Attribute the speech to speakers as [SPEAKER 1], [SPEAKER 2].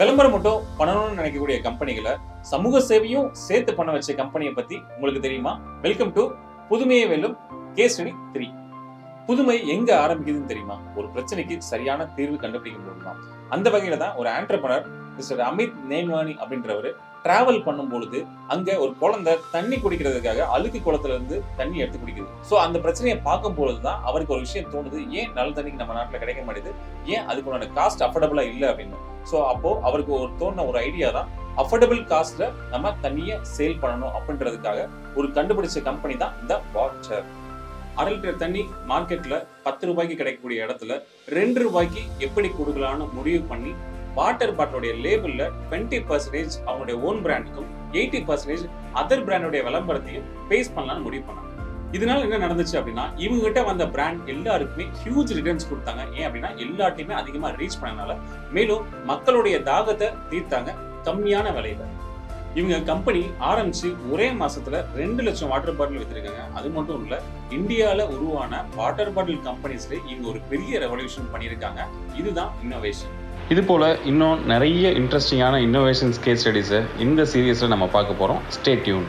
[SPEAKER 1] விளம்பரம் மட்டும் பண்ணணும்னு நினைக்கக்கூடிய கம்பெனிகளை சமூக சேவையும் சேர்த்து பண்ண வச்ச கம்பெனியை பத்தி உங்களுக்கு தெரியுமா? வெல்கம் டு புதுமையை வெல்லும் கேஸ் ஸ்டடி த்ரீ புதுமை எங்க ஆரம்பிக்குதுன்னு தெரியுமா? ஒரு பிரச்சனைக்கு சரியான தீர்வு கண்டுபிடிக்க போதுதான் அந்த வகையில தான் ஒரு ஆண்டர்பனர் மிஸ்டர் அமித் நேன்வானி அப்படின்றவர் டிராவல் பண்ணும் பொழுது அங்க ஒரு குழந்தை தண்ணி குடிக்கிறதுக்காக அழுக்கு குளத்துல இருந்து தண்ணி எடுத்து குடிக்குது. சோ அந்த பிரச்சனையை பார்க்கும் பொழுதுதான் அவருக்கு ஒரு விஷயம் தோணுது. ஏன் நல்ல தண்ணிக்கு நம்ம நாட்டுல கிடைக்க மாட்டேது ஏன் அதுக்குள்ள காஸ்ட் அஃபோர்டபுளா இல்லை அப்படின்னு? ஸோ அப்போ அவருக்கு ஒரு தோணுன ஒரு ஐடியா தான் அஃபோர்டபுள் காஸ்ட்ல நம்ம தண்ணியை சேல் பண்ணணும் அப்படின்றதுக்காக ஒரு கண்டுபிடிச்ச கம்பெனி தான் இந்த வாட்டர் அரை லிட்டர் தண்ணி மார்க்கெட்ல பத்து ரூபாய்க்கு கிடைக்கக்கூடிய இடத்துல ரெண்டு ரூபாய்க்கு எப்படி கொடுக்கலாம்னு முடிவு பண்ணி வாட்டர் பாட்டிலுடைய லேபிளில் டுவெண்ட்டி பர்சன்டேஜ் அவங்களுடைய ஓன் பிராண்டுக்கும் எயிட்டி பர்சன்டேஜ் அதர் பிராண்டுடைய விளம்பரத்தையும் பேஸ் பண்ணலாம்னு முடிவு பண்ணாங்க. இதனால என்ன நடந்துச்சு அப்படின்னா இவங்க கிட்ட வந்த பிராண்ட் எல்லாருக்குமே ஹியூஜ் ரிட்டர்ன்ஸ் கொடுத்தாங்க. ஏன் அப்படின்னா எல்லாத்தையுமே அதிகமா ரீச் பண்ணனால மேலும் மக்களுடைய தாகத்தை தீர்த்தாங்க கம்மியான விலையில. இவங்க கம்பெனி ஆரம்பிச்சு ஒரே மாசத்துல ரெண்டு லட்சம் வாட்டர் பாட்டில் வித்துருக்காங்க. அது மட்டும் இல்ல இந்தியால உருவான வாட்டர் பாட்டில் கம்பெனிஸ்ல இவங்க ஒரு பெரிய ரெவல்யூஷன் பண்ணியிருக்காங்க. இதுதான் இன்னோவேஷன்
[SPEAKER 2] இது போல் இன்னும் நிறைய இன்ட்ரெஸ்டிங்கான இன்னோவேஷன்ஸ் கேஸ் ஸ்டடிஸை இந்த சீரியஸில் நம்ம பார்க்க போகிறோம் ஸ்டே டியூன்